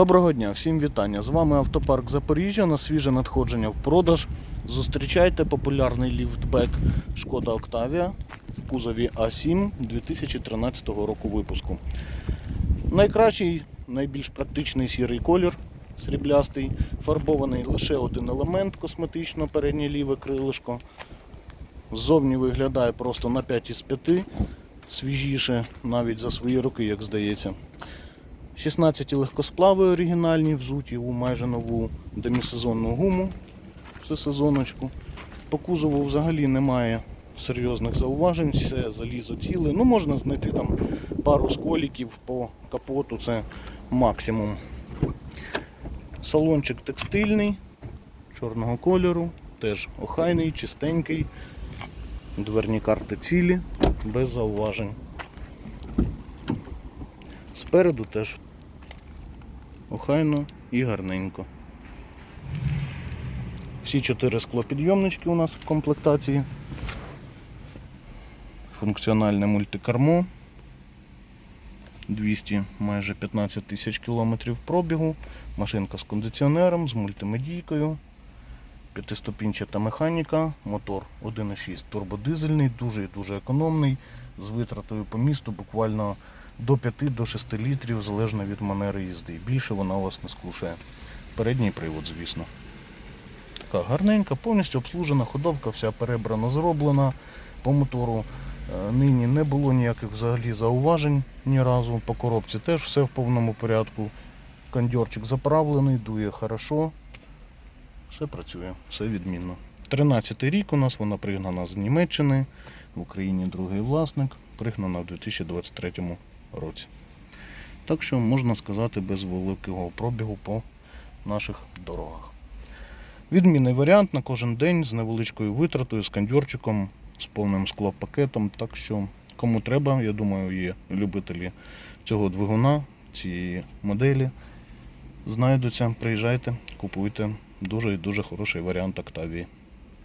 Доброго дня, всім вітання. З вами автопарк Запоріжжя на свіже надходження в продаж. Зустрічайте популярний ліфтбек Шкода Октавія в кузові А7 2013 року випуску. Найкращий, найбільш практичний сірий колір сріблястий, фарбований лише один елемент косметично переднє ліве крилишко. Ззовні виглядає просто на 5 із 5, свіжіше навіть за свої роки, як здається. 16 легкосплави оригінальні, взуті у майже нову демісезонну гуму всесезоночку. По кузову взагалі немає серйозних зауважень, все залізо ціле. Ну, можна знайти там пару сколіків по капоту, це максимум. Салончик текстильний, чорного кольору, теж охайний, чистенький. Дверні карти цілі, без зауважень. Спереду теж охайно і гарненько. Всі чотири склопідйомнички у нас в комплектації. Функціональне мультикармо. 200 майже 15 тисяч кілометрів пробігу. Машинка з кондиціонером, з мультимедійкою. П'ятиступінчата механіка, мотор 1.6 турбодизельний, дуже і дуже економний, з витратою по місту буквально до 5-6 літрів, залежно від манери їзди. Більше вона вас не скушає. Передній привод, звісно. Така гарненька, повністю обслужена, ходовка вся перебрана, зроблена по мотору. Е, Нині не було ніяких взагалі зауважень ні разу. По коробці теж все в повному порядку. Кондьорчик заправлений, дує хорошо. Все працює, все відмінно. 13-й рік у нас вона пригнана з Німеччини, в Україні другий власник, пригнана в 2023 році. Так що можна сказати без великого пробігу по наших дорогах. Відмінний варіант на кожен день з невеличкою витратою, з кондьорчиком, з повним склопакетом. Так що кому треба, я думаю, є любителі цього двигуна, цієї моделі. Знайдуться, приїжджайте, купуйте. Дуже і дуже хороший варіант Октавії.